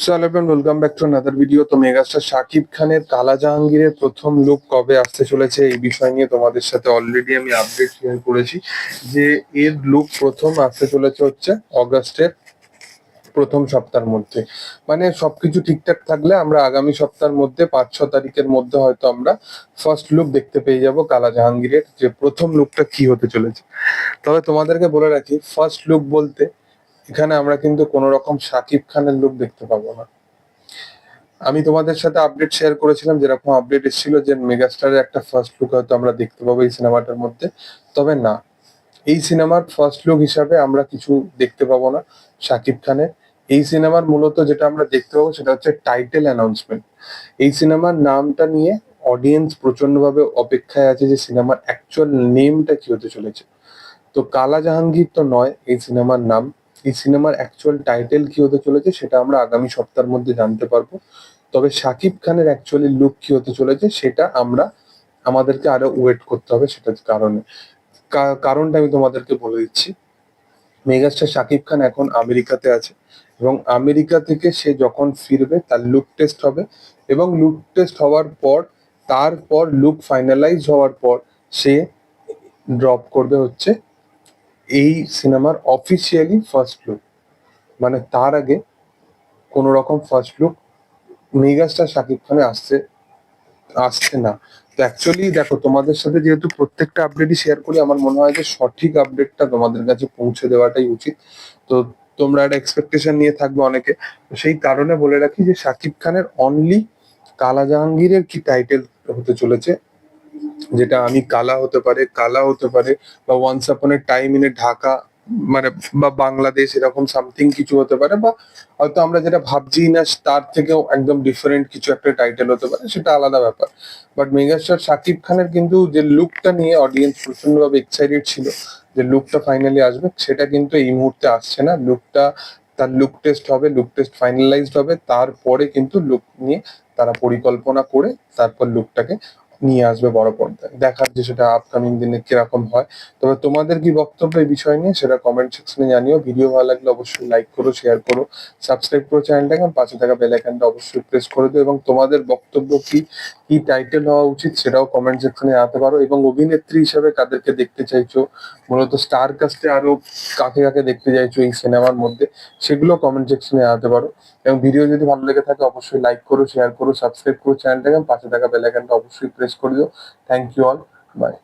So hello welcome video তো megastar Shakib খানের কালা জাহাঙ্গীরের প্রথম লুক কবে আসতে চলেছে এই বিষয় নিয়ে তোমাদের সাথে অলরেডি আমি আপডেট শেয়ার করেছি যে এর লুক প্রথম আসতে চলেছে হচ্ছে অগাস্টের প্রথম সপ্তাহের মধ্যে। মানে সবকিছু ঠিকঠাক থাকলে আমরা আগামী সপ্তাহের মধ্যে পাঁচ, ছ তারিখের মধ্যে হয়তো আমরা ফার্স্ট লুক দেখতে পেয়ে যাব কালা জাহাঙ্গীরের যে প্রথম লুকটা কি হতে চলেছে। তবে তোমাদেরকে বলে রাখি ফার্স্ট লুক বলতে এখানে আমরা কিন্তু কোনো রকম শাকিব খানের লুক দেখতে পাবো না। আমি তোমাদের সাথে আপডেট শেয়ার করেছিলাম, যেরকম আপডেট এসেছিল যে মেগাস্টারের একটা ফার্স্ট লুক হয়তো আমরা দেখতে পাবো এই সিনেমাটার মধ্যে। তবে না, এই সিনেমার ফার্স্ট লুক হিসাবে আমরা কিছু দেখতে পাবো না শাকিব খানের। এই সিনেমার মূলত যেটা আমরা দেখতে পাবো সেটা হচ্ছে টাইটেল অ্যানাউন্সমেন্ট এই সিনেমার নামটা নিয়ে অডিয়েন্স প্রচন্ডভাবে অপেক্ষায় আছে যে সিনেমার অ্যাকচুয়াল নেমটা কি হতে চলেছে। তো কালা জাহাঙ্গীর তো নয় এই সিনেমার নাম। এই সিনেমার অ্যাকচুয়াল টাইটেল কি হতে চলেছে সেটা আমরা আগামী সপ্তাহের মধ্যে জানতে পারব। তবে শাকিব খানের অ্যাকচুয়ালি লুক কি হতে চলেছে সেটা আমরা আমাদেরকে আরও ওয়েট করতে হবে সেটার কারণে। কারণটা আমি তোমাদেরকে বলে দিচ্ছি। মেগাস্টার শাকিব খান এখন আমেরিকাতে আছে এবং আমেরিকা থেকে সে যখন ফিরবে তার লুক টেস্ট হবে এবং লুক টেস্ট হওয়ার পর, তারপর লুক ফাইনালাইজ হওয়ার পর সে ড্রপ করবে হচ্ছে এই সিনেমার অফিসিয়ালি ফার্স্ট লুক মানে তার আগে কোনো রকম ফার্স্ট লুক মেগাস্টার শাকিব খানে আসছে আসছে না। তো অ্যাকচুয়ালি দেখো, তোমাদের সাথে যেহেতু প্রত্যেকটা আপডেটই শেয়ার করি, আমার মনে হয় যে সঠিক আপডেটটা তোমাদের কাছে পৌঁছে দেওয়াটাই উচিত। তো তোমরা একটা এক্সপেকটেশন নিয়ে থাকবে অনেকে। সেই কারণে বলে রাখি যে শাকিব খানের অনলি কালা জাহাঙ্গীরের কি টাইটেল হতে চলেছে যেটা আমি কালা হতে পারে, কালা হতে পারে, বা once upon a time in a Dhaka মানে বা বাংলাদেশ এরকম সামথিং কিছু হতে পারে, বা হয়তো আমরা যেটা ভাবছি না, তার থেকেও একদম ডিফারেন্ট কিছু একটা টাইটেল হতে পারে, সেটা আলাদা ব্যাপার। বাট মেগাস্টার শাকিব খানের কিন্তু যে লুকটা নিয়ে অডিয়েন্স প্রচন্ডভাবে এক্সাইটেড ছিল, যে লুকটা ফাইনালি আসবে, সেটা কিন্তু এই মুহূর্তে আসছে না। লুকটা তার লুক টেস্ট হবে লুক টেস্ট ফাইনালাইজড হবে, তারপরে কিন্তু লুক নিয়ে তারা পরিকল্পনা করে তারপর লুকটাকে নিয়ে আসবে বড় পর্দায়। দেখার যে সেটা আপকামিং দিনে কীরকম হয়। তবে তোমাদের কি বক্তব্য এই বিষয় নিয়ে সেটা কমেন্ট সেকশনে জানিও। ভিডিও ভালো লাগলে অবশ্যই লাইক করো শেয়ার করো সাবস্ক্রাইব করো চ্যানেলটাকে পাশে থাকা বেল আইকনটা অবশ্যই প্রেস করে দিও। এবং তোমাদের বক্তব্য কি কি টাইটেল হওয়া উচিত সেটাও কমেন্ট সেকশনে জানাতে পারো। এবং অভিনেত্রী হিসেবে কাদেরকে দেখতে চাইছো, মূলত স্টার কাস্টে আরও কাকে কাকে দেখতে চাইছো এই সিনেমার মধ্যে, সেগুলো কমেন্ট সেকশনে জানাতে পারো। এবং ভিডিও যদি ভালো লেগে থাকে অবশ্যই লাইক করো শেয়ার করো সাবস্ক্রাইব করো চ্যানেলটাকে পাশে থাকা বেল আইকনটা অবশ্যই প্রেস করে দিও থ্যাংক ইউ অল বাই